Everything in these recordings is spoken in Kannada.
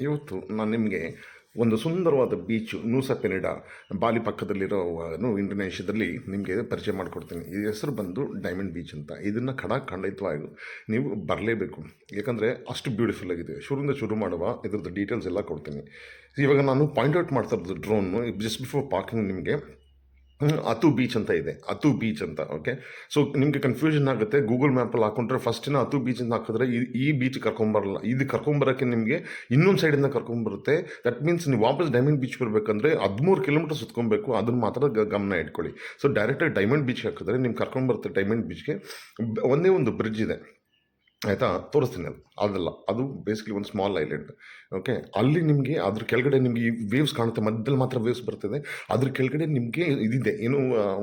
ಇವತ್ತು ನಾನು ನಿಮಗೆ ಒಂದು ಸುಂದರವಾದ ಬೀಚು ನೂಸಾ ಪೆನಿಡಾ ಬಾಲಿ ಪಕ್ಕದಲ್ಲಿರೋ ಇಂಡೋನೇಷ್ಯಾದಲ್ಲಿ ನಿಮಗೆ ಪರಿಚಯ ಮಾಡಿಕೊಡ್ತೀನಿ. ಈ ಹೆಸರು ಬಂದು ಡೈಮಂಡ್ ಬೀಚ್ ಅಂತ. ಇದನ್ನು ಖಡ ಖಂಡಿತವಾಗಿ ನೀವು ಬರಲೇಬೇಕು. ಯಾಕಂದರೆ ಅಷ್ಟು ಬ್ಯೂಟಿಫುಲ್ ಆಗಿದೆ. ಶುರುವಿಂದ ಶುರು ಮಾಡುವ ಇದ್ರದ್ದು ಡೀಟೇಲ್ಸ್ ಎಲ್ಲ ಕೊಡ್ತೀನಿ. ಇವಾಗ ನಾನು ಪಾಯಿಂಟ್ ಔಟ್ ಮಾಡ್ತಾ ಇರೋದು ಡ್ರೋನು ಜಸ್ಟ್ ಬಿಫೋರ್ ಪಾರ್ಕಿಂಗ್ ನಿಮಗೆ ಅತು ಬೀಚ್ ಅಂತ ಇದೆ. ಅತು ಬೀಚ್ ಅಂತ ಓಕೆ ಸೊ ನಿಮಗೆ ಕನ್ಫ್ಯೂಷನ್ ಆಗುತ್ತೆ. ಗೂಗಲ್ ಮ್ಯಾಪಲ್ಲಿ ಹಾಕೊಂಡ್ರೆ ಫಸ್ಟಿನ ಅತು ಬೀಚ್ ಅಂತ ಹಾಕಿದ್ರೆ ಈ ಬೀಚ್ ಕರ್ಕೊಂಬರಲ್ಲ. ಇದು ಕರ್ಕೊಂಬರೋಕ್ಕೆ ನಿಮಗೆ ಇನ್ನೊಂದು ಸೈಡಿಂದ ಕರ್ಕೊಂಬರುತ್ತೆ. ದಟ್ ಮೀನ್ಸ್ ನೀವು ವಾಪಸ್ ಡೈಮಂಡ್ ಬೀಚ್ ಬರಬೇಕಂದ್ರೆ ಹದಿಮೂರು ಕಿಲೋಮೀಟರ್ ಸುತ್ಕೊಬೇಕು. ಅದನ್ನು ಮಾತ್ರ ಗಮನ ಇಟ್ಕೊಳ್ಳಿ. ಸೊ ಡೈರೆಕ್ಟಾಗಿ ಡೈಮಂಡ್ ಬೀಚ್ ಹಾಕಿದ್ರೆ ನಿಮ್ಗೆ ಕರ್ಕೊಂಬರುತ್ತೆ ಡೈಮಂಡ್ ಬೀಚ್ಗೆ ಒಂದೇ ಒಂದು ಬ್ರಿಡ್ಜ್ ಇದೆ. ಆಯಿತಾ? ತೋರಿಸ್ತೀನಿ ಅದು. ಅದಲ್ಲ. ಅದು ಬೇಸಿಕಲಿ ಒಂದು ಸ್ಮಾಲ್ ಐಲ್ಯಾಂಡ್ ಓಕೆ ಅಲ್ಲಿ ನಿಮಗೆ ಅದ್ರ ಕೆಳಗಡೆ ನಿಮಗೆ ಈ ವೇವ್ಸ್ ಕಾಣುತ್ತೆ. ಮಧ್ಯದಲ್ಲಿ ಮಾತ್ರ ವೇವ್ಸ್ ಬರ್ತದೆ. ಅದ್ರ ಕೆಳಗಡೆ ನಿಮಗೆ ಇದಿದೆ. ಏನು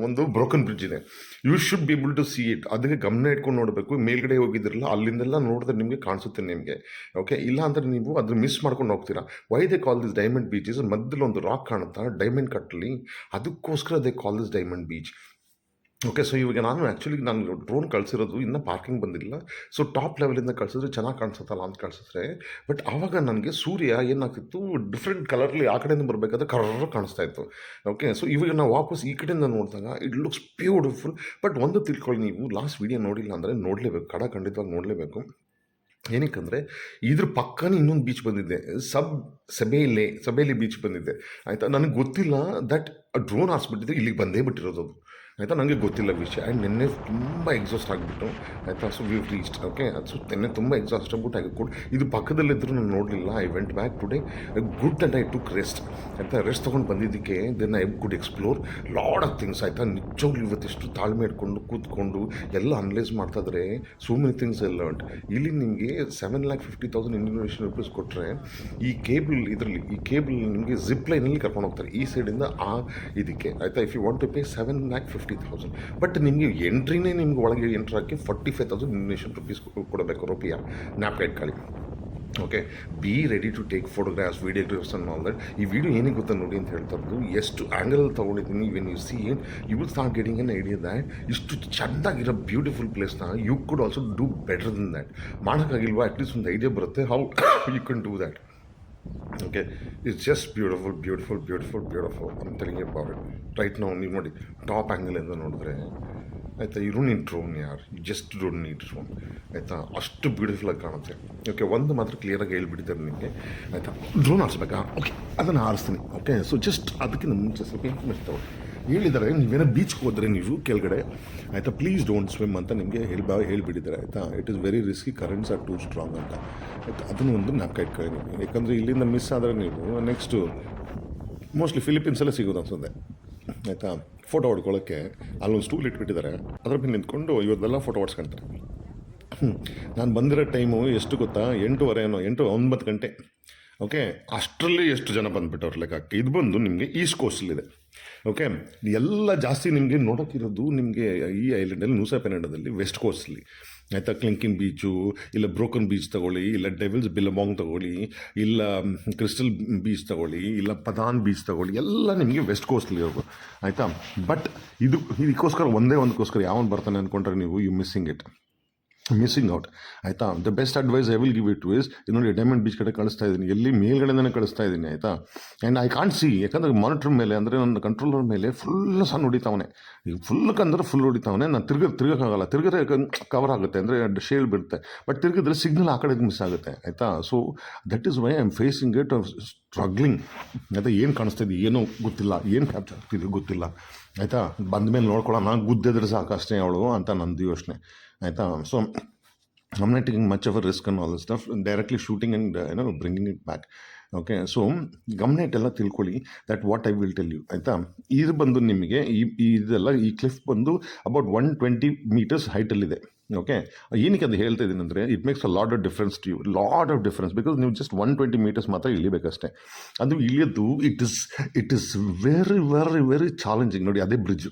ಒಂದು ಬ್ರೋಕನ್ ಬ್ರಿಡ್ಜ್ ಇದೆ. You should be able to see it ಅದಕ್ಕೆ ಗಮನ ಇಟ್ಕೊಂಡು ನೋಡಬೇಕು. ಮೇಲ್ಗಡೆ ಹೋಗಿದ್ರಲ್ಲ, ಅಲ್ಲಿಂದೆಲ್ಲ ನೋಡಿದ್ರೆ ನಿಮಗೆ ಕಾಣಿಸುತ್ತೆ ನಿಮಗೆ. ಓಕೆ ಇಲ್ಲ ಅಂದರೆ ನೀವು ಅದನ್ನ ಮಿಸ್ ಮಾಡ್ಕೊಂಡು ಹೋಗ್ತೀರಾ. Why they call this diamond beaches ಮಧ್ಯದಲ್ಲಿ ಒಂದು ರಾಕ್ ಕಾಣುತ್ತಾ? ಡೈಮಂಡ್ ಕಟ್ಟಲಿ. ಅದಕ್ಕೋಸ್ಕರ they call this diamond beach okay so ಇವಾಗ ನಾನು ಆ್ಯಕ್ಚುಲಿ ನಾನು ಡ್ರೋನ್ ಕಳಿಸಿರೋದು ಇನ್ನೂ ಪಾರ್ಕಿಂಗ್ ಬಂದಿಲ್ಲ. ಸೊ ಟಾಪ್ ಲೆವೆಲಿಂದ ಕಳಿಸಿದ್ರೆ ಚೆನ್ನಾಗಿ ಕಾಣಿಸುತ್ತಲ್ಲ ಅಂತ ಕಳಿಸಿದ್ರೆ ಬಟ್ ಆವಾಗ ನನಗೆ ಸೂರ್ಯ ಏನಾಗ್ತಿತ್ತು? ಡಿಫ್ರೆಂಟ್ ಕಲರ್ಲಿ ಆ ಕಡೆಯಿಂದ ಬರಬೇಕಾದ್ರೆ ಕರ್ರ ಕಾಣಿಸ್ತಾ ಇತ್ತು. ಓಕೆ ಸೊ ಇವಾಗ ನಾವು ವಾಪಸ್ ಈ ಕಡೆಯಿಂದ ನೋಡಿದಾಗ ಇಟ್ ಲುಕ್ಸ್ ಬ್ಯೂಟಿಫುಲ್ ಬಟ್ ಒಂದು ತಿಳ್ಕೊಳ್ಳಿ ನೀವು ಲಾಸ್ಟ್ ವೀಡಿಯೋ ನೋಡಿಲ್ಲ ಅಂದರೆ ನೋಡಲೇಬೇಕು ಕಡ ಖಂಡಿತವಾಗಿ ನೋಡಲೇಬೇಕು. ಏನಕ್ಕಂದರೆ ಇದ್ರ ಪಕ್ಕನೇ ಇನ್ನೊಂದು ಬೀಚ್ ಬಂದಿದ್ದೆ ಸಬ್ ಸಬೇಲೆ, ಸಬೇಲಿ ಬೀಚ್ ಬಂದಿದ್ದೆ ಆಯಿತಾ? ನನಗೆ ಗೊತ್ತಿಲ್ಲ ದಟ್ ಡ್ರೋನ್ ಹಾರಿಸ್ಬಿಟ್ಟಿದ್ರೆ ಇಲ್ಲಿಗೆ ಬಂದೇ ಬಿಟ್ಟಿರೋದು ಆಯಿತಾ? ನನಗೆ ಗೊತ್ತಿಲ್ಲ ವಿಷಯ. ಆ್ಯಂಡ್ ನಿನ್ನೆ ತುಂಬ ಎಕ್ಸಾಸ್ಟ್ ಆಗಿಬಿಟ್ಟು, ಆಯಿತಾ? So we rest okay so ನಿನ್ನೆ ತುಂಬ ಎಕ್ಸಾಸ್ಟ್ ಆಗ್ಬಿಟ್ಟು ಆಗಿ ಕೂಡ ಇದು ಪಕ್ಕದಲ್ಲಿದ್ದರೂ ನಾನು ನೋಡಲಿಲ್ಲ. I went back today good and I took rest ಆಯಿತಾ? ರೆಸ್ಟ್ ತೊಗೊಂಡು ಬಂದಿದ್ದಕ್ಕೆ then I could explore lot of things ಆಯಿತಾ? ನಿಜವಾಗ್ಲೂ ಇವತ್ತಿಷ್ಟು ತಾಳ್ಮೆ ಇಟ್ಕೊಂಡು, ಕೂತ್ಕೊಂಡು, ಎಲ್ಲ ಅನಲೈಸ್ ಮಾಡ್ತಾ ಇದ್ರೆ ಸೋ ಮೆನಿ ಥಿಂಗ್ಸ್ ಎಲ್ಲ ಉಂಟು ಇಲ್ಲಿ ನಿಮಗೆ seven lakh fifty thousand Indian rupees ಕೊಟ್ಟರೆ ಈ ಕೇಬಲ್ ಇದರಲ್ಲಿ, ಈ ಕೇಬಲ್ ನಿಮಗೆ ಜಿಪ್ ಲೈನಲ್ಲಿ ಕರ್ಕೊಂಡು ಹೋಗ್ತಾರೆ, ಈ ಸೈಡಿಂದ ಆ ಇದಕ್ಕೆ. ಆಯಿತಾ? If you want to pay seven lakh fifty thousand but ನಿಮಗೆ ಎಂಟ್ರಿನೇ ನಿಮ್ಗೆ ಒಳಗೆ ಎಂಟ್ರ್ ಹಾಕಿ forty five thousand Indonesian rupees ಕೊಡಬೇಕು ರುಪಿಯ ನ್ಯಾಪ್ ಇಟ್ಕೊಳ್ಳಿ okay be ready to take photographs videographs ಅನ್ನು ದಟ್ ಈ ವಿಡಿಯೋ ಏನಕ್ಕೆ ಗೊತ್ತಾ ನೋಡಿ ಅಂತ ಹೇಳ್ತಾ ಇರೋದು, ಎಷ್ಟು ಆ್ಯಂಗಲ್ ತೊಗೊಂಡಿದ್ದೀನಿ when you see you will start getting an idea that ಇಷ್ಟು ಚೆಂದಾಗಿರೋ beautiful ಪ್ಲೇಸ್ನ you could also do better than that ಮಾಡೋಕ್ಕಾಗಿಲ್ವಾ? At least ಒಂದು ಐಡಿಯಾ ಬರುತ್ತೆ how you can do that okay it's just beautiful beautiful beautiful beautiful ಅಂತ ತೆಲಿಂಗ್ ಅಬೌಟ್ ರೈಟ್ ನಾವು ನೀವು ನೋಡಿ ಟಾಪ್ ಆ್ಯಂಗಲಿಂದ ನೋಡಿದ್ರೆ, ಆಯಿತಾ ಇರು ನೀನು ಡ್ರೋನ್ ಯಾರು? ಜಸ್ಟ್ ಡ್ರೋನ್ ನೀ ಡ್ರೋನ್ ಆಯಿತಾ, ಅಷ್ಟು ಬ್ಯೂಟಿಫುಲ್ಲಾಗಿ ಕಾಣುತ್ತೆ. ಓಕೆ ಒಂದು ಮಾತ್ರ ಕ್ಲಿಯರಾಗಿ ಹೇಳ್ಬಿಟ್ಟಿದ್ದಾರೆ ನಿಮಗೆ. ಆಯಿತಾ ಡ್ರೋನ್ ಆರಿಸ್ಬೇಕಾ ಓಕೆ ಅದನ್ನು ಆರಿಸ್ತೀನಿ ಓಕೆ ಸೊ ಜಸ್ಟ್ ಅದಕ್ಕಿಂತ ಮುಂಚೆ ಸ್ವಲ್ಪ ಇನ್ಫಾರ್ಮೇಷನ್ ತಗೊಳ್ಳಿ. ಹೇಳಿದ್ದಾರೆ, ನೀವೇನೋ ಬೀಚ್ಗೆ ಹೋದರೆ ನೀವು ಕೆಳಗಡೆ. ಆಯಿತಾ ಪ್ಲೀಸ್ ಡೋಂಟ್ ಸ್ವಿಮ್ ಅಂತ ನಿಮಗೆ ಹೇಳಿ ಬಾ ಹೇಳಿಬಿಟ್ಟಿದ್ದಾರೆ, ಆಯಿತಾ? It is very risky currents are too strong ಅಂತ. ಆಯಿತಾ, ಅದನ್ನು ಒಂದು ನಾಲ್ಕು ಇಟ್ಕೊಳ್ಳಿ ನೀವು ಯಾಕಂದರೆ ಇಲ್ಲಿಂದ ಮಿಸ್ ಆದರೆ ನೀವು ನೆಕ್ಸ್ಟು ಮೋಸ್ಟ್ಲಿ ಫಿಲಿಪೀನ್ಸಲ್ಲೇ ಸಿಗೋದು ಅನ್ಸುತ್ತೆ. ಆಯಿತಾ ಫೋಟೋ ಹೊಡ್ಕೊಳ್ಳೋಕ್ಕೆ ಅಲ್ಲೊಂದು ಸ್ಟೂಲ್ ಇಟ್ಬಿಟ್ಟಿದ್ದಾರೆ. ಅದ್ರ ಮೇಲೆ ನಿಂತ್ಕೊಂಡು ಇವತ್ತೆಲ್ಲ ಫೋಟೋ ಹೊಡ್ಸ್ಕೊಂತಾರೆ. ನಾನು ಬಂದಿರೋ ಟೈಮು ಎಷ್ಟು ಗೊತ್ತಾ? ಎಂಟೂವರೆ ಏನೋ, ಎಂಟು, ಒಂಬತ್ತು ಗಂಟೆ. ಓಕೆ ಅಷ್ಟರಲ್ಲಿ ಎಷ್ಟು ಜನ ಬಂದುಬಿಟ್ಟವ್ರು ಲೆಕ್ಕಕ್ಕೆ ಇದು ಬಂದು ನಿಮಗೆ ಈಸ್ಟ್ ಕೋಸ್ಟಲ್ಲಿದೆ ಓಕೆ ಎಲ್ಲ ಜಾಸ್ತಿ ನಿಮಗೆ ನೋಡೋಕ್ಕಿರೋದು ನಿಮಗೆ ಈ ಐಲ್ಯಾಂಡಲ್ಲಿ ನೂಸಾ ಪೆನಾಡದಲ್ಲಿ ವೆಸ್ಟ್ ಕೋಸ್ಟಲ್ಲಿ ಆಯಿತಾ? ಕ್ಲಿಂಕಿನ್ ಬೀಚು ಇಲ್ಲ ಬ್ರೋಕನ್ ಬೀಚ್ ತಗೊಳ್ಳಿ, ಇಲ್ಲ ಡೆವಿಲ್ಸ್ ಬಿಲಮಾಂಗ್ ತಗೊಳ್ಳಿ, ಇಲ್ಲ ಕ್ರಿಸ್ಟಲ್ ಬೀಚ್ ತಗೊಳ್ಳಿ, ಇಲ್ಲ ಪದಾನ್ ಬೀಚ್ ತಗೊಳ್ಳಿ, ಎಲ್ಲ ನಿಮಗೆ ವೆಸ್ಟ್ ಕೋಸ್ಟಲ್ಲಿ ಇರೋದು. ಆಯಿತಾ? ಬಟ್ ಇದು, ಇದಕ್ಕೋಸ್ಕರ, ಒಂದೇ ಒಂದಕ್ಕೋಸ್ಕರ ಯಾವನು ಬರ್ತಾನೆ ಅಂದ್ಕೊಂಡ್ರೆ ನೀವು you missing it missing out ಆಯಿತಾ? The best advice I will give it to is ನೋಡಿ ಡೈಮಂಡ್ ಬೀಚ್ ಕಡೆ ಕಳಿಸ್ತಾ ಇದ್ದೀನಿ ಎಲ್ಲಿ ಮೇಲ್ಗಡೆನೇ ಕಳಿಸ್ತಾ ಇದ್ದೀನಿ ಆಯಿತಾ? ಆ್ಯಂಡ್ ಐ ಕಾಂಟ್ ಸಿ ಯಾಕಂದರೆ ಮಾನಿಟ್ರ್ ಮೇಲೆ, ಅಂದರೆ ನನ್ನ ಕಂಟ್ರೋಲರ್ ಮೇಲೆ ಫುಲ್ ಸಣ್ಣ ಹೊಡಿತಾವನೆ. ಈಗ ಫುಲ್ ಕಂದ್ರೆ ಫುಲ್ ಹೊಡಿತಾವನೆ. ನಾನು ತಿರ್ಗ, ತಿರ್ಗೋಕ್ಕಾಗಲ್ಲ. ತಿರ್ಗರೆ ಕವರ್ ಆಗುತ್ತೆ, ಅಂದರೆ ಶೇಲ್ ಬಿಡುತ್ತೆ. ಬಟ್ ತಿರ್ಗಿದ್ರೆ ಸಿಗ್ನಲ್ ಆ ಕಡೆಗೆ ಮಿಸ್ ಆಗುತ್ತೆ, ಆಯಿತಾ? So that is why I am facing it struggling ಆಯಿತಾ? ಏನು ಕಾಣಿಸ್ತಾ ಇದೆ, ಏನೂ ಗೊತ್ತಿಲ್ಲ. ಏನು ಕ್ಯಾಪ್ಚರ್ ಆಗ್ತಿದೆ ಗೊತ್ತಿಲ್ಲ. ಆಯಿತಾ? ಬಂದ ಮೇಲೆ ನೋಡ್ಕೊಳ್ಳೋಣ ಗುದ್ದಿದ್ರೆ ಸಾಕು ಅಷ್ಟೇ ಅವಳು ಅಂತ ನಂದು ಯೋಚನೆ. ಆಯಿತಾ? So I'm not taking much of a risk all this stuff. Directly shooting and uh, you it back okay so ಗಮನ ಇಟ್ಟೆಲ್ಲ ತಿಳ್ಕೊಳ್ಳಿ. That what I will tell you ಆಯಿತಾ? ಇದು ಬಂದು ನಿಮಗೆ ಈ ಈ ಇದೆಲ್ಲ ಈ ಕ್ಲಿಫ್ ಬಂದು ಅಬೌಟ್ ಒನ್ ಟ್ವೆಂಟಿ ಮೀಟರ್ಸ್ ಹೈಟಲ್ಲಿದೆ ಓಕೆ ಏನಕ್ಕೆ ಅದು ಹೇಳ್ತಾ ಇದ್ದೀನಿ ಅಂದರೆ it makes a lot of difference to you lot of difference because ನೀವು ಜಸ್ಟ್ ಒನ್ ಟ್ವೆಂಟಿ ಮೀಟರ್ಸ್ ಮಾತ್ರ ಇಳಿಬೇಕಷ್ಟೇ. ಅದು ಇಳಿಯೋದು it is it is very very very challenging ನೋಡಿ ಅದೇ ಬ್ರಿಡ್ಜ್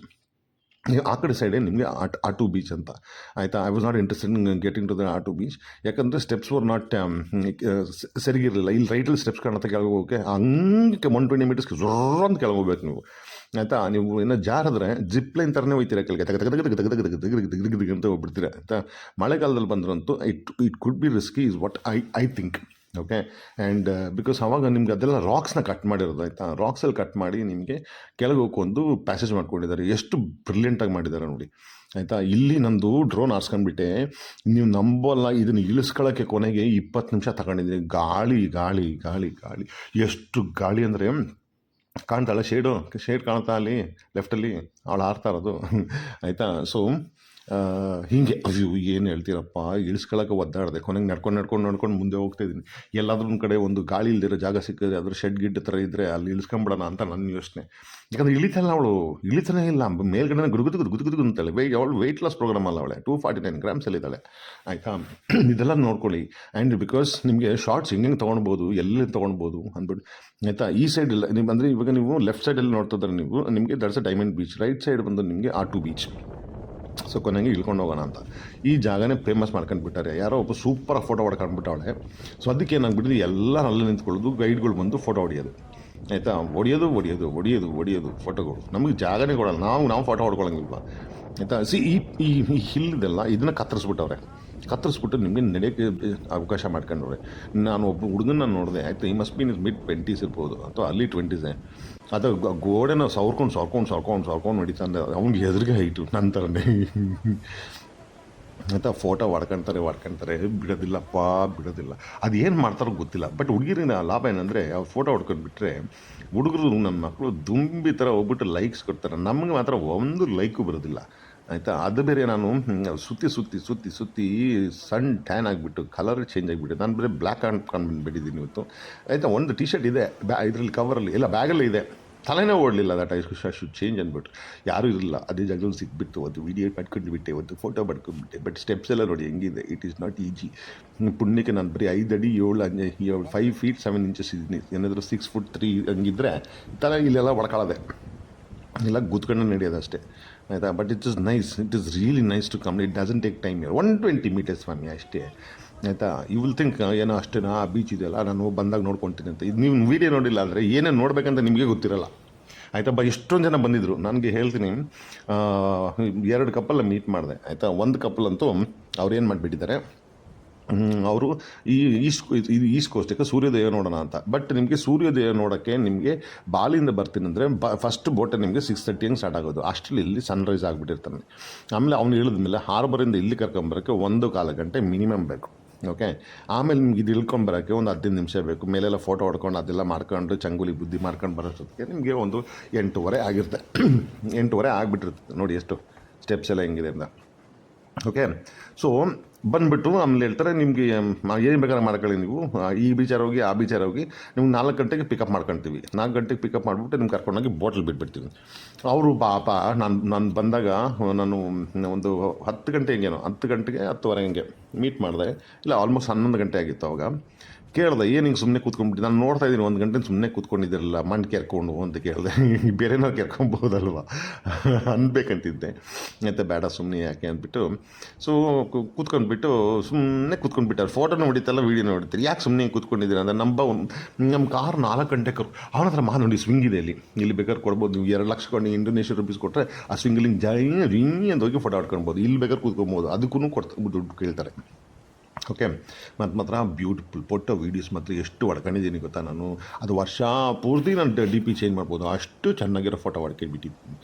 ನೀವು ಆ ಕಡೆ ಸೈಡೇ ನಿಮಗೆ ಆಟ್ ಆಟು ಬೀಚ್ ಅಂತ ಆಯಿತಾ I was not interested in getting to the Atuh beach ಯಾಕಂದರೆ ಸ್ಟೆಪ್ಸ್ ವರ್ ನಾಟ್ ಸರಿಗಿರಲಿಲ್ಲ ಇಲ್ಲಿ ರೈಟಲ್ಲಿ ಸ್ಟೆಪ್ಸ್ ಕಾಣುತ್ತೆ ಕೆಳಗೆ ಹೋಗೋಕ್ಕೆ ಹಂಗೆ ಒನ್ ಟ್ವೆಂಟಿ ಮೀಟರ್ಸ್ಗೆ ಜೋರ್ ಅಂತ ಕೆಳಗೆ ಹೋಗ್ಬೇಕು ನೀವು ಆಯಿತಾ ನೀವು ಏನೋ ಜಾರಿದ್ರೆ ಜಿಪ್ಲೈನ್ ಥರನೇ ಹೋಯ್ತೀರಾ ಕೆಳಗೆ ತಗ ತಗ ತಗ ತಗ ತಗ ಅಂತ ಹೋಗ್ಬಿಡ್ತೀರಾ ಆಯಿತಾ ಮಳೆಗಾಲದಲ್ಲಿ ಬಂದ್ರಂತೂ it it could be risky is what I I think okay and because ಅವಾಗ ನಿಮ್ಗೆ ಅದೆಲ್ಲ ರಾಕ್ಸ್ನ ಕಟ್ ಮಾಡಿರೋದು ಆಯಿತಾ? ರಾಕ್ಸಲ್ಲಿ ಕಟ್ ಮಾಡಿ ನಿಮಗೆ ಕೆಳಗೆ ಹೋಗೊಂದು ಪ್ಯಾಸೇಜ್ ಮಾಡ್ಕೊಂಡಿದ್ದಾರೆ. ಎಷ್ಟು ಬ್ರಿಲಿಯಂಟಾಗಿ ಮಾಡಿದ್ದಾರೆ ನೋಡಿ. ಆಯಿತಾ? ಇಲ್ಲಿ ನಂದು ಡ್ರೋನ್ ಹಾರಿಸ್ಕೊಂಡ್ಬಿಟ್ಟೆ ನೀವು ನಂಬಲ್ಲ, ಇದನ್ನು ಇಳಿಸ್ಕೊಳ್ಳೋಕ್ಕೆ ಕೊನೆಗೆ ಇಪ್ಪತ್ತು ನಿಮಿಷ ತಗೊಂಡಿದ್ದೀನಿ. ಗಾಳಿ ಗಾಳಿ ಗಾಳಿ ಗಾಳಿ. ಎಷ್ಟು ಗಾಳಿ ಅಂದರೆ ಕಾಣ್ತಾಳೆ ಶೇಡು ಶೇಡ್ ಕಾಣ್ತಾ ಅಲ್ಲಿ ಲೆಫ್ಟಲ್ಲಿ ಅವಳು ಹಾರ್ತಾ ಇರೋದು. ಆಯಿತಾ? ಸೊ ಹೀಗೆ, ಅಯ್ಯೋ, ಏನು ಹೇಳ್ತೀರಪ್ಪ? ಇಳಿಸ್ಕೊಳಕ್ಕೆ ಒದ್ದಾಡಿದೆ. ಕೊನೆಗೆ ನಡ್ಕೊಂಡು ನಡ್ಕೊಂಡು ನಡ್ಕೊಂಡು ಮುಂದೆ ಹೋಗ್ತಾ ಇದ್ದೀನಿ ಎಲ್ಲಾದ್ರೂ ಕಡೆ ಒಂದು ಗಾಳಿ ಇಲ್ದಿರೋ ಜಾಗ ಸಿಕ್ಕಿದ್ರೆ, ಅದ್ರ ಶೆಡ್ ಗಿಡ್ ಥರ ಇದ್ದರೆ ಅಲ್ಲಿ ಇಳಿಸ್ಕೊಂಬಿಡೋಣ ಅಂತ ನನ್ನ ಯೋಚನೆ. ಯಾಕಂದರೆ ಇಳಿತಲ್ಲ ಅವಳು. ಇಳಿತಾನೆ ಇಲ್ಲ. ಮೇಲ್ಗಡೆ ಗುರುಗುದು ಗುದುಗುದು ಅಂತಾಳೆ. ವೇ ಅವಳು ವೆಯ್ಟ್ ಲಾಸ್ ಪ್ರೋಗ್ರಾಮ್ ಅಲ್ಲ ಅವಳೆ. ಟೂ ಫಾರ್ಟಿ ನೈನ್ ಗ್ರಾಮ್ಸಲ್ಲಿ ಇದ್ದಾಳೆ. ಆಯಿತಾ? ಇದೆಲ್ಲ ನೋಡ್ಕೊಳ್ಳಿ. ಆ್ಯಂಡ್ ಬಿಕಾಸ್ ನಿಮಗೆ ಶಾರ್ಟ್ಸ್ ಹೆಂಗೆ ತೊಗೊಳ್ಬೋದು ಎಲ್ಲಿ ತೊಗೊಳ್ಬೋದು ಅಂದ್ಬಿಟ್ಟು. ಆಯಿತಾ? ಈ ಸೈಡ್ ಇಲ್ಲ. ನಿಮ್ಮ ಅಂದರೆ ಇವಾಗ ನೀವು ಲೆಫ್ಟ್ ಸೈಡಲ್ಲಿ ನೋಡ್ತಿದ್ರೆ ನೀವು, ನಿಮಗೆ that's a diamond beach right side ಬಂದು ನಿಮಗೆ ಆ ಟು ಬೀಚ್ ಸೊ ಕೊನೆಗೆ ಇಳ್ಕೊಂಡು ಹೋಗೋಣ ಅಂತ. ಈ ಜಾಗನೇ ಫೇಮಸ್ ಮಾಡ್ಕೊಂಡು ಬಿಟ್ಟಾರೆ. ಯಾರೋ ಒಬ್ಬ ಸೂಪರ್ ಫೋಟೋ ಹೊಡ್ಕೊಂಡ್ಬಿಟ್ಟವಳೆ ಸೊ ಅದಕ್ಕೆ ಏನಾಗ್ಬಿಟ್ಟಿದೆ? ಎಲ್ಲ ಅಲ್ಲೇ ನಿಂತ್ಕೊಳ್ಳೋದು ಗೈಡ್ಗಳು ಬಂದು ಫೋಟೋ ಹೊಡೆಯೋದು. ಆಯಿತಾ? ಹೊಡಿಯೋದು ಹೊಡಿಯೋದು, ಹೊಡೆಯೋದು, ಹೊಡಿಯೋದು ಫೋಟೋಗಳು ನಮಗೆ ಜಾಗನೇ ಕೊಡಲ್ಲ. ನಾವು ನಾವು ಫೋಟೋ ಹೊಡ್ಕೊಳಂಗಿಲ್ವ? ಆಯಿತಾ? ಸಿ ಈ ಈ ಹಿಲ್ದೆಲ್ಲ ಇದನ್ನು ಕತ್ತರಿಸ್ಬಿಟ್ಟವ್ರೆ. ಕತ್ತರಿಸ್ಬಿಟ್ಟು ನಿಮಗೆ ನಡೆಯೋಕ್ಕೆ ಅವಕಾಶ ಮಾಡ್ಕೊಂಡವ್ರೆ. ನಾನು ಒಬ್ಬ ಹುಡುಗನ ನೋಡಿದೆ, ಆಯಿತು ಈ ಮಸ್ಟ್ ಇಸ್ ಮಿಡ್ ಟ್ವೆಂಟೀಸ್ ಇರ್ಬೋದು. ಅಥವಾ ಅಲ್ಲಿ ಟ್ವೆಂಟೀಸೇ ಅದು ಗೋಡೆನ ಸವ್ರ್ಕೊಂಡು ಸವ್ರ್ಕೊಂಡು ಸವ್ರ್ಕೊಂಡು ಸವ್ರ್ಕೊಂಡು ನಡೀತಾ ಅಂದ್ರೆ ಅವ್ನಿಗೆ ಹೆದರಿಗೆ ಹೈಟು ನನ್ನ ಥರನೇ ಆಯಿತಾ ಫೋಟೋ ಹೊಡ್ಕೊಂತಾರೆ ಹೊಡ್ಕೊಂತಾರೆ. ಬಿಡೋದಿಲ್ಲಪ್ಪ, ಬಿಡೋದಿಲ್ಲ. ಅದು ಏನು ಮಾಡ್ತಾರೋ ಗೊತ್ತಿಲ್ಲ. ಬಟ್ ಹುಡುಗಿರಿನ ಲಾಭ ಏನಂದರೆ, ಅವ್ರು ಫೋಟೋ ಹೊಡ್ಕೊಂಡು ಬಿಟ್ಟರೆ ಹುಡುಗರು ನನ್ನ ಮಕ್ಕಳು ದುಂಬಿ ಥರ ಹೋಗ್ಬಿಟ್ಟು ಲೈಕ್ಸ್ ಕೊಡ್ತಾರೆ. ನಮಗೆ ಮಾತ್ರ ಒಂದು ಲೈಕು ಬರೋದಿಲ್ಲ. ಆಯಿತಾ? ಅದು ಬೇರೆ ನಾನು ಸುತ್ತಿ ಸುತ್ತಿ ಸುತ್ತಿ ಸುತ್ತಿ ಸಣ್ಣ ಟ್ಯಾನ್ ಆಗಿಬಿಟ್ಟು ಕಲರ್ ಚೇಂಜ್ ಆಗಿಬಿಟ್ಟು, ನಾನು ಬೇರೆ ಬ್ಲ್ಯಾಕ್ ಆ್ಯಂಡ್ ಕಂಡು ಇವತ್ತು. ಆಯಿತಾ? ಒಂದು ಟಿ ಶರ್ಟ್ ಇದೆ, ಬ್ಯಾ, ಇದರಲ್ಲಿ ಕವರಲ್ಲಿ ಇಲ್ಲ ಬ್ಯಾಗಲ್ಲೇ ಇದೆ. ತಲೆನೇ ಓಡಲಿಲ್ಲ ದಟ್ ಐ ಶುಡ್ ಚೇಂಜ್ ಅಂದ್ಬಿಟ್ಟು. ಯಾರೂ ಇರಲಿಲ್ಲ. ಅದೇ ಜಾಗದಲ್ಲಿ ಸಿಕ್ಬಿಟ್ಟು ಒಂದು ವಿಡಿಯೋ ಪಡ್ಕೊಂಡು ಬಿಟ್ಟೆ ಒಂದು ಫೋಟೋ ಪಡ್ಕೊಂಡ್ಬಿಟ್ಟೆ ಬಟ್ ಸ್ಟೆಪ್ಸ್ ಎಲ್ಲ ನೋಡಿ ಹೆಂಗಿದೆ. ಇಟ್ ಈಸ್ ನಾಟ್ ಈಜಿ ಪುಣ್ಯಕ್ಕೆ ನಾನು ಬರೀ ಐದು ಅಡಿ, ಏಳು ಅಂಜೆ, ಏಳು ಫೈವ್ ಫೀಟ್ ಸೆವೆನ್ ಇಂಚಸ್ ಇದ್ದೀನಿ. ಏನಾದರೂ ಸಿಕ್ಸ್ ಫುಟ್ ತ್ರೀ ಹಂಗಿದ್ರೆ ತಲೆ ಇಲ್ಲೆಲ್ಲ ಒಡ್ಕೊಳ್ಳೋದೆ ಇಲ್ಲ ಗುದ್ಕೊಂಡು ನಡೆಯೋದು ಅಷ್ಟೇ. ಆಯಿತಾ? But it is nice it is really nice to come it doesn't take time one twenty metres ಸ್ವಾಮಿ ಅಷ್ಟೇ. ಆಯಿತಾ? ಯು ವಿಲ್ ಥಿಂಕ್ ಏನೋ ಅಷ್ಟೇನಾ? ಆ ಬೀಚ್ ಇದೆಯಲ್ಲ, ನಾನು ಬಂದಾಗ ನೋಡ್ಕೊತೀನಿ ಅಂತ. ಇದು ನೀವು ವೀಡಿಯೋ ನೋಡಿಲ್ಲ ಅಂದರೆ ಏನೇನು ನೋಡಬೇಕಂತ ನಿಮಗೆ ಗೊತ್ತಿರಲ್ಲ. ಆಯಿತಾ? ಬ, ಎಷ್ಟೊಂದು ಜನ ಬಂದಿದ್ದರು ನನಗೆ ಹೇಳ್ತೀನಿ ಎರಡು ಕಪ್ಪಲ್ಲ ಮೀಟ್ ಮಾಡಿದೆ. ಆಯಿತಾ? ಒಂದು ಕಪ್ಪಲ್ ಅಂತೂ ಅವ್ರು ಏನು ಮಾಡಿಬಿಟ್ಟಿದ್ದಾರೆ? ಅವರು ಈ ಈಸ್ಟ್ ಇದು ಈಸ್ಟ್ ಕೋಸ್ಟಿಗೆ ಸೂರ್ಯೋದಯ ನೋಡೋಣ ಅಂತ. ಬಟ್ ನಿಮಗೆ ಸೂರ್ಯೋದಯ ನೋಡೋಕ್ಕೆ ನಿಮಗೆ ಬಾಲಿಂದ ಬರ್ತೀನಿ ಅಂದರೆ ಬ ಫಸ್ಟ್ ಬೋಟೆ ನಿಮಗೆ ಸಿಕ್ಸ್ ತರ್ಟಿ ಹಂಗೆ ಸ್ಟಾರ್ಟ್ ಆಗೋದು. ಅಷ್ಟರಲ್ಲಿ ಇಲ್ಲಿ ಸನ್ರೈಸ್ ಆಗಿಬಿಟ್ಟಿರ್ತಾನೆ. ಆಮೇಲೆ ಅವ್ನು ಹೇಳಿದ್ಮೇಲೆ ಹಾರ್ಬರಿಂದ ಇಲ್ಲಿ ಕರ್ಕೊಂಬರೋಕ್ಕೆ ಒಂದು ಕಾಲು ಗಂಟೆ ಮಿನಿಮಮ್ ಬೇಕು. ಓಕೆ ಆಮೇಲೆ ನಿಮ್ಗೆ ಇದು ಇಳ್ಕೊಂಬರೋಕ್ಕೆ ಒಂದು ಹದಿನೈದು ನಿಮಿಷ ಬೇಕು. ಮೇಲೆಲ್ಲ ಫೋಟೋ ಹೊಡ್ಕೊಂಡು ಅದೆಲ್ಲ ಮಾಡ್ಕೊಂಡು ಚಂಗುಲಿ ಬುದ್ಧಿ ಮಾಡ್ಕೊಂಡು ಬರೋಷ್ಟೊತ್ತಿಗೆ ನಿಮಗೆ ಒಂದು ಎಂಟೂವರೆ ಆಗಿರುತ್ತೆ. ಎಂಟೂವರೆ ಆಗಿಬಿಟ್ಟಿರ್ತದೆ ನೋಡಿ ಎಷ್ಟು ಸ್ಟೆಪ್ಸ್ ಎಲ್ಲ ಹೆಂಗಿದೆ ಅಂತ. ಓಕೆ ಸೊ ಬಂದುಬಿಟ್ಟು ಆಮೇಲೆ ಹೇಳ್ತಾರೆ, ನಿಮಗೆ ಏನು ಬೇಕಾದ್ರೆ ಮಾಡ್ಕೊಳ್ಳಿ ನೀವು. ಈ ಬೀಚಾರ ಹೋಗಿ, ಆ ಬೀಚಾರ ಹೋಗಿ ನಿಮ್ಗೆ ನಾಲ್ಕು ಗಂಟೆಗೆ ಪಿಕಪ್ ಮಾಡ್ಕೊಳ್ತೀವಿ ನಾಲ್ಕು ಗಂಟೆಗೆ ಪಿಕಪ್ ಮಾಡಿಬಿಟ್ಟು ನಿಮ್ಗೆ ಕರ್ಕೊಂಡೋಗಿ ಬಾಟ್ಲ್ ಬಿಟ್ಬಿಡ್ತೀವಿ. ಅವರು ಪಾಪ, ನಾನು ನಾನು ಬಂದಾಗ, ನಾನು ಒಂದು ಹತ್ತು ಗಂಟೆ ಹಿಂಗೇನೋ, ಹತ್ತು ಗಂಟೆಗೆ ಹತ್ತುವರೆ ಹಿಂಗೆ ಮೀಟ್ ಮಾಡಿದೆ. ಇಲ್ಲ ಆಲ್ಮೋಸ್ಟ್ ಹನ್ನೊಂದು ಗಂಟೆ ಆಗಿತ್ತು ಅವಾಗ. ಕೇಳಿದೆ, ಏನು ಹಿಂಗೆ ಸುಮ್ಮನೆ ಕೂತ್ಕೊಂಡ್ಬಿಟ್ಟು? ನಾನು ನೋಡ್ತಾ ಇದ್ದೀನಿ, ಒಂದು ಗಂಟೆ ಸುಮ್ಮನೆ ಕೂತ್ಕೊಂಡಿದ್ದಿರಲ್ಲ, ಮಣ್ಣು ಕೇರ್ಕೊಂಡು, ಅಂತ ಕೇಳಿದೆ. ಬೇರೆನವ್ರು ಕೆರ್ಕೊಬೋದಲ್ವ ಅನ್ಬೇಕಂತಿದ್ದೆ. ಮತ್ತು ಬೇಡ ಸುಮ್ಮನೆ ಯಾಕೆ? ಅಂದ್ಬಿಟ್ಟು, ಸೊ ಕೂತ್ಕೊಂಡ್ಬಿಟ್ಟು ಸುಮ್ಮನೆ ಕೂತ್ಕೊಂಡ್ಬಿಟ್ಟಾರೆ ಫೋಟೋನ ಹೊಡಿತಲ್ಲ ವೀಡಿಯೋ ಹೊಡಿತಾರೆ ಯಾಕೆ ಸುಮ್ಮನೆ ಕೂತ್ಕೊಂಡಿದ್ದೀರ? ಅಂದರೆ ನಮ್ಮ ನಮ್ಮ ಕಾರ್ ನಾಲ್ಕು ಗಂಟೆ ಕರು, ಅವನ ಹತ್ರ ಮಾ ನೋಡಿ ಸ್ವಿಂಗ್ ಇದೆ ಇಲ್ಲಿ ಇಲ್ಲಿ ಬೇಕಾದ್ರೆ ಕೊಡ್ಬೋದು, ನೀವು ಎರಡು ಲಕ್ಷ ಕೊಂಡು ಇಂಡೋನೇಷ್ಯಾ ರುಪೀಸ್ ಕೊಟ್ಟರೆ ಆ ಸ್ವಿಂಗ್ಲಿಂಗ್ ಜೈ ರಿಂಗ್ ಅಂತ ಹೋಗಿ ಫೋಟೋ ಹೊಡ್ಕೊಳ್ಬೋದು ಇಲ್ಲಿ ಬೇಕಾದ್ರೆ ಕೂತ್ಕೊಬೋದು ಅದಕ್ಕೂ ಕೊಡ್ತಾ, ದುಡ್ಡು ಕೇಳ್ತಾರೆ. ಓಕೆ ಮತ್ತು ಮಾತ್ರ ಬ್ಯೂಟಿಫುಲ್ ಫೋಟೋ ವೀಡಿಯೋಸ್ ಮಾತ್ರ ಎಷ್ಟು ಹೊಡ್ಕೊಂಡಿದ್ದೀನಿ ಗೊತ್ತಾ ನಾನು? ಅದು ವರ್ಷ ಪೂರ್ತಿ ನಾನು ಡಿ ಪಿ ಚೇಂಜ್ ಮಾಡ್ಬೋದು. ಅಷ್ಟು ಚೆನ್ನಾಗಿರೋ ಫೋಟೋ ಹೊಡ್ಕೊಂಡ್ಬಿಟ್ಟಿದ್ದೀನಿ.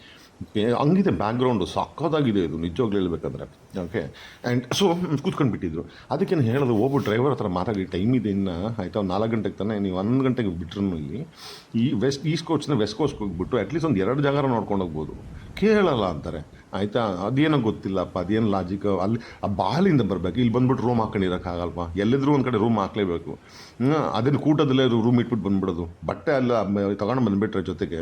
ಓಕೆ ಹಂಗಿದೆ ಬ್ಯಾಕ್ಗ್ರೌಂಡು ಸಕ್ಕತ್ತಾಗಿದೆ ಇದು. ನಿಜವಾಗ್ಲೂ ಹೇಳ್ಬೇಕಂದ್ರೆ. ಓಕೆ ಆ್ಯಂಡ್ ಸೊ ಕೂತ್ಕೊಂಡ್ಬಿಟ್ಟಿದ್ರು. ಅದಕ್ಕೆ ನಾನು ಹೇಳೋದು ಹೋಗ್ಬಿಟ್ಟು ಡ್ರೈವರ್ ಹತ್ರ ಮಾತಾಡಿ ಟೈಮ್ ಇದೆ ಇನ್ನು. ಆಯಿತಾ? ಒಂದು ನಾಲ್ಕು ಗಂಟೆಗೆ ತಾನೆ ನೀವು ಒಂದು ಗಂಟೆಗೆ ಬಿಟ್ರು ಇಲ್ಲಿ, ಈ ವೆಸ್ಟ್ ಈಸ್ಟ್ ಕೋಸ್ಟ್ನ ವೆಸ್ಟ್ ಕೋಸ್ಟ್ಗೆ ಹೋಗ್ಬಿಟ್ಟು ಅಟ್ಲೀಸ್ಟ್ ಒಂದು ಎರಡು ಜಾಗ ನೋಡ್ಕೊಂಡು ಹೋಗ್ಬೋದು. ಕೇಳಲ್ಲ ಅಂತಾರೆ. ಆಯಿತಾ? ಅದೇನೋ ಗೊತ್ತಿಲ್ಲಪ್ಪ, ಅದೇನು ಲಾಜಿಕ್ ಅಲ್ಲಿ ಆ ಬಾಲಿಂದ ಬರಬೇಕು. ಇಲ್ಲಿ ಬಂದ್ಬಿಟ್ಟು ರೂಮ್ ಹಾಕೊಂಡಿರೋಕ್ಕಾಗಲ್ವಾ ಎಲ್ಲಿದ್ರೂ ಒಂದು ಕಡೆ ರೂಮ್ ಹಾಕಲೇಬೇಕು. ಅದನ್ನು ಕೂಟದಲ್ಲೇ ರೂಮ್ ಇಟ್ಬಿಟ್ಟು ಬಂದ್ಬಿಡೋದು. ಬಟ್ಟೆ ಅಲ್ಲ ತಗೊಂಡು ಬಂದ್ಬಿಟ್ರೆ ಜೊತೆಗೆ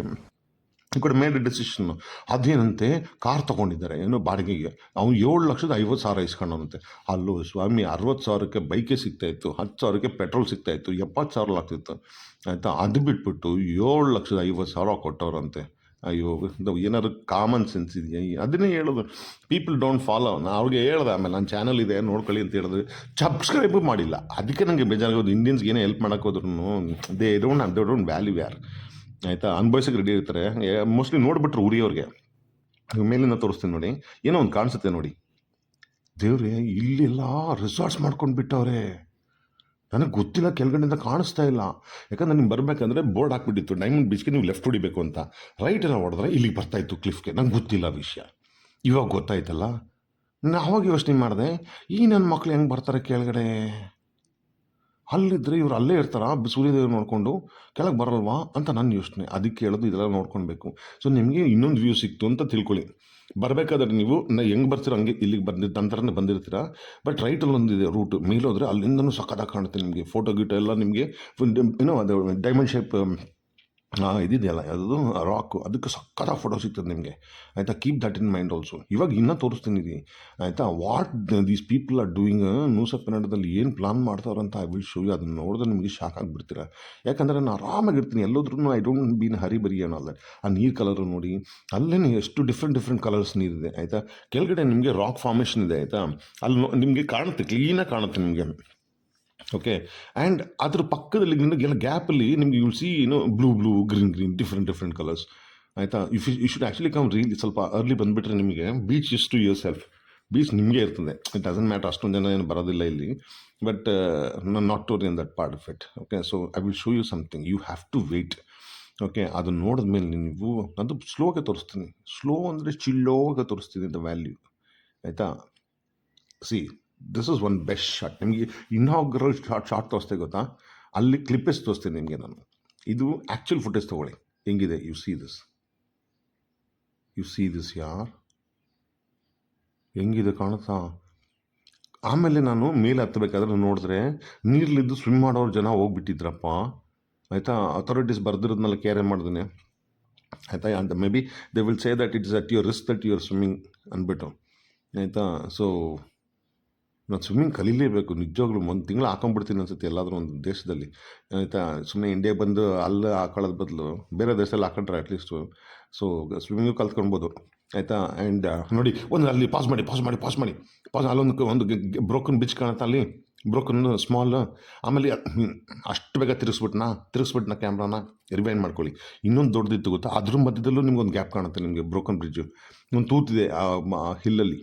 ಈ ಕಡೆ ಮೇಡ್ ಡಿಸಿಷನ್ ಅದೇನಂತೆ? ಕಾರ್ ತಗೊಂಡಿದ್ದಾರೆ, ಏನು ಬಾಡಿಗೆಗೆ. ಅವ್ನು ಏಳು ಲಕ್ಷದ ಐವತ್ತು ಸಾವಿರ ಇಸ್ಕೊಂಡವನಂತೆ. ಅಲ್ಲೂ ಸ್ವಾಮಿ, ಅರವತ್ತು ಸಾವಿರಕ್ಕೆ ಬೈಕೇ ಸಿಗ್ತಾಯಿತ್ತು ಹತ್ತು ಸಾವಿರಕ್ಕೆ ಪೆಟ್ರೋಲ್ ಸಿಗ್ತಾಯಿತ್ತು ಎಪ್ಪತ್ತು ಸಾವಿರ ಆಗ್ತಿತ್ತು ಆಯಿತಾ? ಅದು ಬಿಟ್ಬಿಟ್ಟು ಏಳು ಲಕ್ಷದ ಐವತ್ತು ಸಾವಿರ ಕೊಟ್ಟವ್ರಂತೆ. ಅಯ್ಯೋ ಏನಾದ್ರು ಕಾಮನ್ ಸೆನ್ಸ್ ಇದೆಯಾ? ಅದನ್ನೇ ಹೇಳೋದು. ಪೀಪಲ್ ಡೋಂಟ್ ಫಾಲೋ ನಾ ಅವ್ರಿಗೆ ಹೇಳ್ದೆ ಆಮೇಲೆ ನನ್ನ ಚಾನಲ್ ಇದೆ, ನೋಡ್ಕೊಳ್ಳಿ ಅಂತ ಹೇಳಿದ್ರೆ. ಸಬ್ಸ್ಕ್ರೈಬು ಮಾಡಿಲ್ಲ. ಅದಕ್ಕೆ ನನಗೆ ಬೇಜಾರಾಗೋದು ಇಂಡಿಯನ್ಸ್ಗೆ ಏನೇ help ಮಾಡೋಕ್ಕೋದ್ರು they don't they don't value ಯಾರು ಆಯಿತಾ? ಅನ್ಭವಿಸೋಕೆ ರೆಡಿ ಇರ್ತಾರೆ. ಮೋಸ್ಟ್ಲಿ ನೋಡ್ಬಿಟ್ರು ಉರಿಯವ್ರಿಗೆ ಮೇಲಿಂದ ತೋರಿಸ್ತೀನಿ ನೋಡಿ. ಏನೋ ಒಂದು ಕಾಣಿಸುತ್ತೆ ನೋಡಿ. ದೇವ್ರೆ, ಇಲ್ಲೆಲ್ಲ ರಿಸಾರ್ಟ್ಸ್ ಮಾಡ್ಕೊಂಡು ಬಿಟ್ಟವ್ರೆ ನನಗೆ ಗೊತ್ತಿಲ್ಲ, ಕೆಳಗಡೆಯಿಂದ ಕಾಣಿಸ್ತಾ ಇಲ್ಲ. ಯಾಕಂದ್ರೆ ನಿಮ್ಗೆ ಬರಬೇಕಂದ್ರೆ ಬೋರ್ಡ್ ಹಾಕ್ಬಿಟ್ಟಿತ್ತು. ಡೈಮಂಡ್ ಬೀಚ್ಗೆ ನೀವು ಲೆಫ್ಟ್ ಹೊಡಿಬೇಕು ಅಂತ. ರೈಟ್ ಎಲ್ಲ ಹೊಡೆದ್ರೆ ಇಲ್ಲಿಗೆ ಬರ್ತಾಯಿತ್ತು ಕ್ಲಿಫ್ಗೆ. ನಂಗೆ ಗೊತ್ತಿಲ್ಲ ವಿಷಯ. ಇವಾಗ ಗೊತ್ತಾಯ್ತಲ್ಲ? ನಾನು ಅವಾಗ ಯೋಚನೆ ಮಾಡಿದೆ, ಈ ನನ್ನ ಮಕ್ಳು ಹೆಂಗೆ ಬರ್ತಾರೆ ಕೆಳಗಡೆ? ಅಲ್ಲಿದ್ದರೆ ಇವ್ರು ಅಲ್ಲೇ ಇರ್ತಾರ? ಸೂರ್ಯದೇವ್ರು ನೋಡಿಕೊಂಡು ಕೆಳಗೆ ಬರಲ್ವಾ ಅಂತ ನನ್ನ ಯೋಚನೆ. ಅದಕ್ಕೆ ಹೇಳೋದು ಇದೆಲ್ಲ ನೋಡ್ಕೊಳ್ಬೇಕು. ಸೊ ನಿಮಗೆ ಇನ್ನೊಂದು ವ್ಯೂ ಸಿಕ್ತು ಅಂತ ತಿಳ್ಕೊಳ್ಳಿ. ಬರಬೇಕಾದ್ರೆ ನೀವು ಹೆಂಗೆ ಬರ್ತೀರೋ ಹಂಗೆ ಇಲ್ಲಿಗೆ ಬಂದಿದ್ದ ನಂತರನೇ ಬಂದಿರ್ತೀರ. ಬಟ್ ರೈಟಲ್ಲಿ ಒಂದಿದೆ ರೂಟ್ ಮೇಲೋದ್ರೆ ಅಲ್ಲಿಂದನೂ ಸಖತ್ತಾಗಿ ಕಾಣುತ್ತೆ ನಿಮಗೆ. ಫೋಟೋ ಗೀಟೋ ಎಲ್ಲ ನಿಮಗೆ ಏನೋ ಅದು ಡೈಮಂಡ್ ಶೇಪ್ ಇದಿದೆಯಲ್ಲ ಅದು ರಾಕು ಅದಕ್ಕೆ ಸಕ್ಕತ್ತ ಫೋಟೋ ಸಿಗ್ತದೆ ನಿಮಗೆ. ಆಯಿತಾ? Keep that in mind also ಇವಾಗ ಇನ್ನೂ ತೋರಿಸ್ತೀನಿ ರೀ ಆಯಿತಾ? What these people are doing news ಕನ್ನಡದಲ್ಲಿ ಏನು ಪ್ಲಾನ್ ಮಾಡ್ತಾವ್ರೆ ಅಂತ ಐ ವಿಲ್ ಶೋ ಯು ಅದನ್ನು ನೋಡಿದ್ರೆ ನಿಮಗೆ ಶಾಕ್ ಆಗಿಬಿಡ್ತೀರ. ಯಾಕಂದರೆ ನಾನು ಆರಾಮಾಗಿರ್ತೀನಿ ಎಲ್ಲೋದ್ರೂ ಐ ಡೋಂಟ್ ಬೀನ್ ಹರಿ ಬರಿ ಏನಲ್ಲ ಆ ನೀರು ಕಲರು ನೋಡಿ ಅಲ್ಲೇ ಎಷ್ಟು ಡಿಫ್ರೆಂಟ್ ಡಿಫ್ರೆಂಟ್ ಕಲರ್ಸ್ ನೀರಿದೆ ಆಯಿತಾ? ಕೆಳಗಡೆ ನಿಮಗೆ ರಾಕ್ ಫಾರ್ಮೇಷನ್ ಇದೆ, ಆಯಿತಾ? ಅಲ್ಲಿ ನಿಮಗೆ ಕಾಣುತ್ತೆ ಕ್ಲೀನಾಗಿ ಕಾಣುತ್ತೆ ನಿಮಗೆ. ಓಕೆ ಆ್ಯಂಡ್ ಅದ್ರ ಪಕ್ಕದಲ್ಲಿ ನಿಮಗೆಲ್ಲ ಗ್ಯಾಪಲ್ಲಿ ನಿಮ್ಗೆ ಯು ಸಿ ಏನು blue blue green green different different colours ಆಯಿತಾ? If you should actually come ರೀ ಸ್ವಲ್ಪ ಅರ್ಲಿ ಬಂದುಬಿಟ್ರೆ ನಿಮಗೆ beach is to yourself beach ನಿಮಗೆ ಇರ್ತದೆ. ಇಟ್ ಡಸಂಟ್ ಮ್ಯಾಟರ್ ಅಷ್ಟೊಂದು ಜನ ಏನು ಬರೋದಿಲ್ಲ ಇಲ್ಲಿ. But not to in that part of it okay so I will show you something you have to wait okay ಅದು ನೋಡಿದ್ಮೇಲೆ ನೀವು, ಅದು ಸ್ಲೋಗೆ ತೋರಿಸ್ತೀನಿ. ಸ್ಲೋ ಅಂದರೆ ಚಿಲ್ಲೋಗೆ ತೋರಿಸ್ತೀನಿ ದ ವ್ಯಾಲ್ಯೂ ಆಯಿತಾ? See this is one best shot ನಿಮಗೆ ಇನ್ನಾಗ್ರಲ್ ಶಾರ್ಟ್ ಶಾರ್ಟ್ ತೋರಿಸ್ತೆ ಗೊತ್ತಾ? ಅಲ್ಲಿ ಕ್ಲಿಪ್ಪೆಸ್ ತೋರಿಸ್ತೀನಿ ನಿಮಗೆ ನಾನು. ಇದು ಆ್ಯಕ್ಚುಲ್ ಫುಟೇಜ್ ತೊಗೊಳ್ಳಿ. ಹೆಂಗಿದೆ? You see this you see this ಯಾರ್? ಹೆಂಗಿದೆ ಕಾಣುತ್ತಾ? ಆಮೇಲೆ ನಾನು ಮೇಲೆ ಹತ್ತಬೇಕಾದ್ರೆ ನೋಡಿದ್ರೆ ನೀರ್ಲಿದ್ದು ಸ್ವಿಮ್ ಮಾಡೋರು ಜನ ಹೋಗ್ಬಿಟ್ಟಿದ್ರಪ್ಪ. ಆಯಿತಾ? ಅಥಾರಿಟೀಸ್ ಬರ್ದಿರೋದ್ನೆಲ್ಲ ಕೇರೆ ಮಾಡಿದ್ದೀನಿ ಆಯಿತಾ? ಅಂತ maybe they will say that it is at your risk that your swimming ಅಂದ್ಬಿಟ್ಟು. ಆಯಿತಾ? ಸೊ ನಾನು ಸ್ವಿಮ್ಮಿಂಗ್ ಕಲೀಲೇಬೇಕು, ನಿಜವಾಗ್ಲೂ ಒಂದು ತಿಂಗಳು ಹಾಕೊಂಡ್ಬಿಡ್ತೀನಿ ಅನ್ಸುತ್ತೆ ಎಲ್ಲಾದರೂ ಒಂದು ದೇಶದಲ್ಲಿ. ಆಯಿತಾ? ಸುಮ್ಮನೆ ಇಂಡಿಯಾ ಬಂದು ಅಲ್ಲಿ ಹಾಕೊಳ್ಳೋದು ಬದಲು ಬೇರೆ ದೇಶದಲ್ಲಿ ಹಾಕೊಂಡ್ರೆ ಅಟ್ಲೀಸ್ಟು ಸೊ ಸ್ವಿಮ್ಮಿಂಗು ಕಲ್ತ್ಕೊಳ್ಬೋದು. ಆಯಿತಾ? ಆ್ಯಂಡ್ ನೋಡಿ, ಒಂದು ಅಲ್ಲಿ ಪಾಸ್ ಮಾಡಿ ಪಾಸ್ ಮಾಡಿ ಪಾಸ್ ಮಾಡಿ. ಪಾಸ್ ಅಲ್ಲೊಂದು ಒಂದು ಬ್ರೋಕನ್ ಬಿಚ್ ಕಾಣುತ್ತೆ ಅಲ್ಲಿ. ಬ್ರೋಕನ್ ಸ್ಮಾಲ್ ಆಮೇಲೆ ಅಷ್ಟು ಬೇಗ ತಿರುಗಿಸ್ಬಿಟ್ನಾ? ನಾ ಕ್ಯಾಮ್ರಾನ ರಿವೈನ್ ಮಾಡ್ಕೊಳ್ಳಿ. ಇನ್ನೊಂದು ದೊಡ್ಡದಿತ್ತು ಗೊತ್ತಾ? ಅದ್ರ ಮಧ್ಯದಲ್ಲೂ ನಿಮ್ಗೊಂದು ಗ್ಯಾಪ್ ಕಾಣುತ್ತೆ ನಿಮಗೆ ಬ್ರೋಕನ್ ಬ್ರಿಡ್ಜು ಒಂದು ತೂತಿದೆ, ಆ ಹಿಲ್ಲಲ್ಲಿ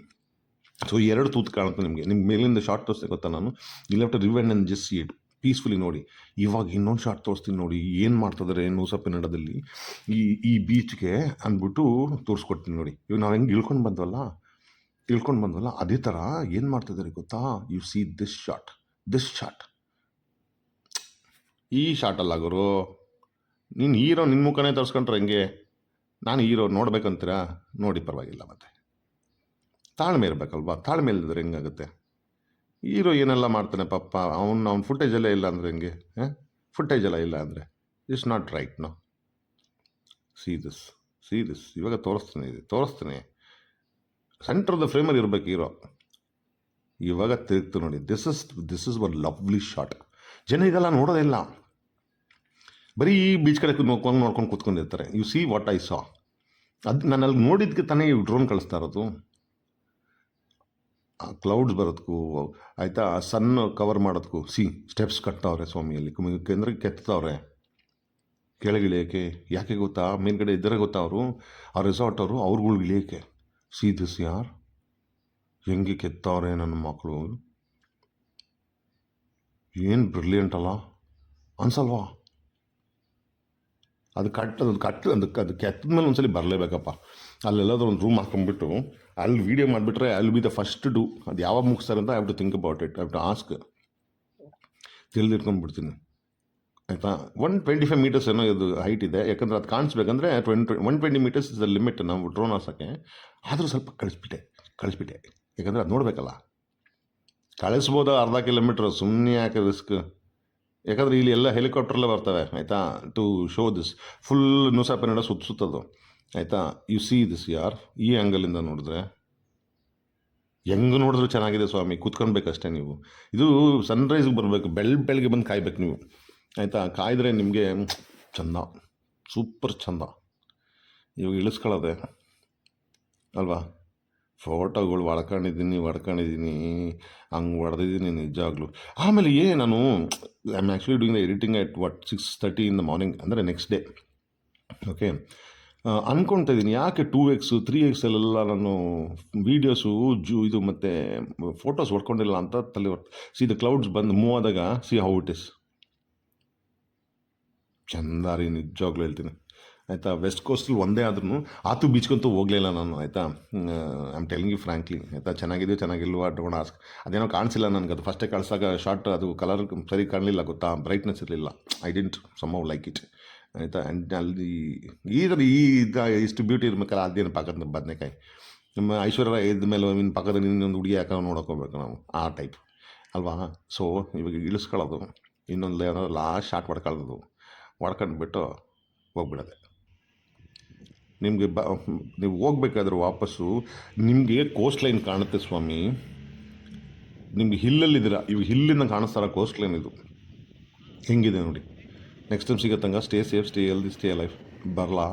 ಸೊ ಎರಡು ತೂತು ಕಾಣುತ್ತೆ ನಿಮಗೆ. ನಿಮ್ಗೆ ಮೇಲಿಂದ ಶಾರ್ಟ್ ತೋರಿಸ್ತೇನೆ ಗೊತ್ತಾ ನಾನು? ಇಲ್ಲ to rewind and just it peacefully ನೋಡಿ. ಇವಾಗ ಇನ್ನೊಂದು ಶಾರ್ಟ್ ತೋರಿಸ್ತೀನಿ ನೋಡಿ. ಏನು ಮಾಡ್ತಿದ್ದಾರೆ ನೂಸ ಕನ್ನಡದಲ್ಲಿ? ಈ ಈ ಬೀಚ್ಗೆ ಅಂದ್ಬಿಟ್ಟು ತೋರಿಸ್ಕೊಡ್ತೀನಿ ನೋಡಿ. ಇವಾಗ ನಾವು ಹೆಂಗೆ ಇಳ್ಕೊಂಡು ಬಂದ್ವಲ್ಲ? ತಿಳ್ಕೊಂಡು ಬಂದ್ವಲ್ಲ? ಅದೇ ಥರ ಏನು ಮಾಡ್ತಿದ್ದಾರೆ ಗೊತ್ತಾ? You see this short this short ಈ ಶಾರ್ಟಲ್ಲ ಗುರು. ನೀನು ಹೀರೋ ನಿನ್ನ ಮುಖನೇ ತೋರಿಸ್ಕೊಂಡ್ರೆ ಹೆಂಗೆ? ನಾನು ಹೀರೋ ನೋಡ್ಬೇಕಂತೀರಾ? ನೋಡಿ ಪರವಾಗಿಲ್ಲ ಮತ್ತೆ. ತಾಳ್ಮೆ ಇರಬೇಕಲ್ವಾ? ತಾಳ್ಮೆ ಇಲ್ಲದ್ರೆ ಹೆಂಗಾಗುತ್ತೆ? ಹೀರೋ ಏನೆಲ್ಲ ಮಾಡ್ತಾನೆ ಪಾಪ, ಅವ್ನು, ಅವ್ನ ಫುಟೇಜಲ್ಲೇ ಇಲ್ಲ ಅಂದರೆ ಹೆಂಗೆ? ಫುಟೇಜ್ ಎಲ್ಲ ಇಲ್ಲ ಅಂದರೆ? It's not right no see this see this ಇವಾಗ ತೋರಿಸ್ತೀನಿ ಇದೆ, ತೋರಿಸ್ತೀನಿ. ಸೆಂಟ್ರ್ ಆಫ್ ದ ಫ್ರೇಮಲ್ಲಿ ಇರಬೇಕು ಹೀರೋ. ಇವಾಗ ತಿರುಗ್ತು ನೋಡಿ this is this is one lovely shot ಜನ ಇದೆಲ್ಲ ನೋಡೋದಿಲ್ಲ ಬರೀ ಬೀಚ್ ಕಡೆ ನೋಡ್ಕೊಂಡು ನೋಡ್ಕೊಂಡು ಕೂತ್ಕೊಂಡಿರ್ತಾರೆ. You see what I saw ಅದು ನಾನು ಅಲ್ಲಿ ನೋಡಿದ್ದಕ್ಕೆ ತಾನೇ ಡ್ರೋನ್ ಕಳಿಸ್ತಾ ಇರೋದು. ಕ್ಲೌಡ್ಸ್ ಬರೋದಕ್ಕೂ ಆಯಿತಾ ಸನ್ ಕವರ್ ಮಾಡೋದಕ್ಕೂ ಸಿ ಸ್ಟೆಪ್ಸ್ ಕಟ್ತಾವ್ರೆ ಸ್ವಾಮಿಯಲ್ಲಿ ಕೆಂದ್ರೆ ಕೆತ್ತವ್ರೆ ಕೆಳಗಿಳಿಯೋಕ್ಕೆ ಯಾಕೆ ಗೊತ್ತಾ? ಮೇಲ್ಗಡೆ ಇದ್ದರೆ ಗೊತ್ತಾ ಅವರು? ಆ ರೆಸಾರ್ಟ್ ಅವರು ಅವ್ರುಗಳ್ಗೆ ಇಳಿಯೋಕ್ಕೆ ಸಿ ದಿಸ್ ಯಾರ್? ಹೆಂಗೆ ಕೆತ್ತವ್ರೆ ನನ್ನ ಮಕ್ಕಳು? ಏನು ಬ್ರಿಲಿಯಂಟ್ ಅಲ್ಲ? ಅನ್ಸಲ್ವಾ? ಅದು ಕಟ್ ಅದು ಕಟ್, ಅದು ಅದು ಕೆತ್ತದ ಮೇಲೆ ಒಂದ್ಸಲಿ ಬರಲೇಬೇಕಪ್ಪ. ಅಲ್ಲೆಲ್ಲಾದ್ರೂ ಒಂದು ರೂಮ್ ಹಾಕೊಂಡ್ಬಿಟ್ಟು, ಅಲ್ಲಿ ವೀಡಿಯೋ ಮಾಡಿಬಿಟ್ರೆ ಅಲ್ಲಿ ಬಿ ದ ಫಸ್ಟ್ ಡು ಅದು ಯಾವಾಗ ಮುಗಿಸ್ತಾರೆ ಅಂತ I to think about it I to ask ತಿಳಿದಿಟ್ಕೊಂಡ್ಬಿಡ್ತೀನಿ. ಆಯಿತಾ? ಒನ್ ಟ್ವೆಂಟಿ ಫೈವ್ ಮೀಟರ್ಸ್ ಏನೋ ಇದು ಹೈಟ್ ಇದೆ. ಯಾಕಂದರೆ ಅದು ಕಾಣಿಸ್ಬೇಕಂದ್ರೆ twenty one twenty metres is the limit ನಾವು ಡ್ರೋನ್ ಹಾಸೋಕ್ಕೆ ಆದರೂ ಸ್ವಲ್ಪ ಕಳಿಸ್ಬಿಟ್ಟೆ ಕಳಿಸ್ಬಿಟ್ಟೆ. ಯಾಕಂದರೆ ಅದು ನೋಡಬೇಕಲ್ಲ. ಕಳಿಸ್ಬೋದು ಅರ್ಧ ಕಿಲೋಮೀಟ್ರ್ ಸುಮ್ಮನೆ ಯಾಕೆ ರಿಸ್ಕ್ ಯಾಕಂದರೆ ಇಲ್ಲಿ ಎಲ್ಲ ಹೆಲಿಕಾಪ್ಟ್ರಲ್ಲೇ ಬರ್ತವೆ, ಆಯಿತಾ? To show this full news Kannada ಸುತ್ತ ಸುತ್ತದು, ಆಯಿತಾ? ಯು ಸಿ ದಿಸ್ ಯಾರ್? ಈ ಆ್ಯಂಗಲಿಂದ ನೋಡಿದ್ರೆ. ಹೆಂಗೆ ನೋಡಿದ್ರು ಚೆನ್ನಾಗಿದೆ ಸ್ವಾಮಿ? ಕೂತ್ಕೊಳ್ಬೇಕಷ್ಟೇ ನೀವು. ಇದು ಸನ್ರೈಸ್ಗೆ ಬರಬೇಕು, ಬೆಳ್ ಬೆಳಗ್ಗೆ ಬಂದು ಕಾಯ್ಬೇಕು ನೀವು. ಆಯಿತಾ? ಕಾಯ್ದರೆ ನಿಮಗೆ ಚಂದ ಸೂಪರ್ ಚಂದ. ಇವಾಗ ಇಳಿಸ್ಕೊಳ್ಳೋದೆ, ಅಲ್ವಾ? ಫೋಟೋಗಳು ಹೊಡ್ಕೊಂಡಿದ್ದೀನಿ ಹೊಡ್ಕೊಂಡಿದ್ದೀನಿ, ಹಂಗೆ ಹೊಡೆದಿದ್ದೀನಿ ನಿಜವಾಗ್ಲೂ ಆಮೇಲೆ ಏ ನಾನು I am actually doing the editing at what six thirty in the morning ಅಂದರೆ ನೆಕ್ಸ್ಟ್ ಡೇ ಓಕೆ ಅಂದ್ಕೊಳ್ತಾ ಇದ್ದೀನಿ ಯಾಕೆ ಟೂ ಎಕ್ಸು ತ್ರೀ ಎಕ್ಸಲ್ಲೆಲ್ಲ ನಾನು ವೀಡಿಯೋಸು ಜೂ, ಇದು ಮತ್ತು ಫೋಟೋಸ್ ಹೊಡ್ಕೊಂಡಿಲ್ಲ ಅಂತ ತಲೆ ಸಿ ದ ಕ್ಲೌಡ್ಸ್ ಬಂದು ಮೂವ್ ಆದಾಗ ಸಿ ಹೌ ಇಟ್ ಇಸ್ ಚಂದ ರೀ ನಿಜವಾಗ್ಲೂ ಹೇಳ್ತೀನಿ. ಆಯಿತಾ? ವೆಸ್ಟ್ ಕೋಸ್ಟಲ್ಲಿ ಒಂದೇ ಆದ್ರೂ ಆತು ಬೀಚ್ಗಂತೂ ಹೋಗಲಿಲ್ಲ ನಾನು, ಆಯಿತಾ? I am telling you frankly ಆಯಿತಾ? ಚೆನ್ನಾಗಿದೆಯೋ ಚೆನ್ನಾಗಿಲ್ವಾ ಡೋಂಟ್ ಆಸ್ಕ್ ಅದೇನೋ ಕಾಣಿಸಿಲ್ಲ ನನಗೆ, ಅದು ಫಸ್ಟೇ ಕಳಿಸಾಗ ಶಾರ್ಟ್ ಅದು ಕಲರ್ ಸರಿ ಕಾಣಲಿಲ್ಲ, ಗೊತ್ತಾ? ಬ್ರೈಟ್ನೆಸ್ ಇರಲಿಲ್ಲ. I didn't some like it ಆಯಿತಾ? ಆ್ಯಂಡ್ ಅಲ್ಲಿ ಈ ಥರ ಈ ಇದ ಇಷ್ಟು ಬ್ಯೂಟಿ ಇರ್ಬೇಕಲ್ಲ ಅದೇನು ಪಕ್ಕದ ಬದನೆಕಾಯಿ? ನಮ್ಮ ಐಶ್ವರ್ಯ ರಾಯ್ ಇದ್ದ ಮೇಲೆ ಇನ್ನು ಪಕ್ಕದ ಇನ್ನೊಂದು ಹುಡುಗಿ ಯಾಕೆ ನೋಡೋಕೋಬೇಕು ನಾವು, ಆ ಟೈಪ್ ಅಲ್ವಾ? ಸೊ ಇವಾಗ ಇಳಿಸ್ಕೊಳ್ಳೋದು, ಇನ್ನೊಂದು ಏನೋ ಲಾಸ್ಟ್ ಶಾರ್ಟ್ ಹೊಡ್ಕೊಳ್ಳೋದು, ಹೊಡ್ಕೊಂಡ್ಬಿಟ್ಟು ಹೋಗ್ಬಿಡೋದೆ. ನಿಮಗೆ ಬ ನೀವು ಹೋಗ್ಬೇಕಾದ್ರೆ ವಾಪಸ್ಸು ನಿಮಗೆ ಕೋಸ್ಟ್ ಲೈನ್ ಕಾಣುತ್ತೆ ಸ್ವಾಮಿ. ನಿಮ್ಗೆ ಹಿಲ್ಲಲ್ಲಿದ್ದೀರ ಇವು ಹಿಲ್ಲಿಂದ ಕಾಣಿಸ್ತಾರ ಕೋಸ್ಟ್ ಲೈನ್ ಇದು. ಹೆಂಗಿದೆ ನೋಡಿ. Next time ಸಿಗತ್ತಂಗ stay safe stay healthy stay life ಬರಲಾ?